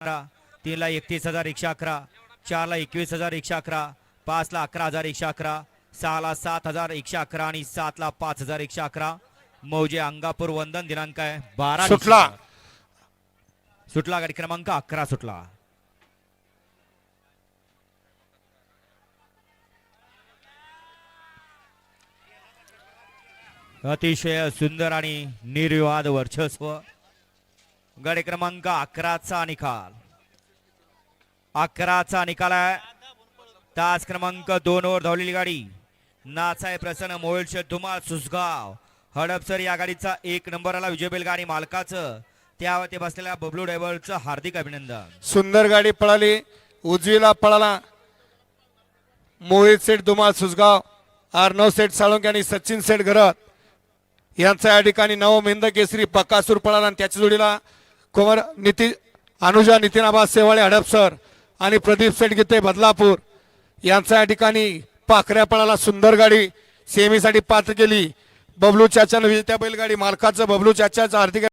अकरा तीनला एकतीस हजार एकशे अकरा चारला एकवीस हजार एकशे अकरा पाचला अकरा हजार एकशे अकरा सहाला सात हजार एकशे अकरा आणि सातला पाच हजार एकशे अकरा. मौजे अंगापूर वंदन दिनांक आहे बारा सुटला. सुटला गाडी क्रमांक अकरा सुटला. अतिशय सुंदर आणि निर्विवाद वर्चस्व. गड क्रमांक अकराचा निकाल. अकराचा निकाल आहे. तास क्रमांक दोन वर धावलेली गाडी. नाचाय प्रसन्न मोहोळचे धुमाळ सुसगाव हडपसर या गाडीचा एक नंबरला विजय बैलगाडी मालकाचं. त्यावरती बसलेल्या बबलू ड्रायव्हरचं हार्दिक अभिनंदन. सुंदर गाडी पळाली. उजवीला पळाला. मोहित सेठ धुमाळ सुसगाव आर्नव सेठ साळुंके आणि सचिन सेठ घरत. यांचा या ठिकाणी नवमिंद केसरी पक्कासूर पळाला आणि त्याच्या जोडीला कुमार नितीन अनुजा नितीन आबाद सेवाळे हडपसर आणि प्रदीप सेटगीते बदलापूर यांचा या ठिकाणी पाखऱ्यापळाला सुंदर गाडी. सेमीसाठी पात्र केली. बबलू चाच्यानं विजेत्या बैलगाडी मालकाचं बबलू चाच्याचं हार्दिक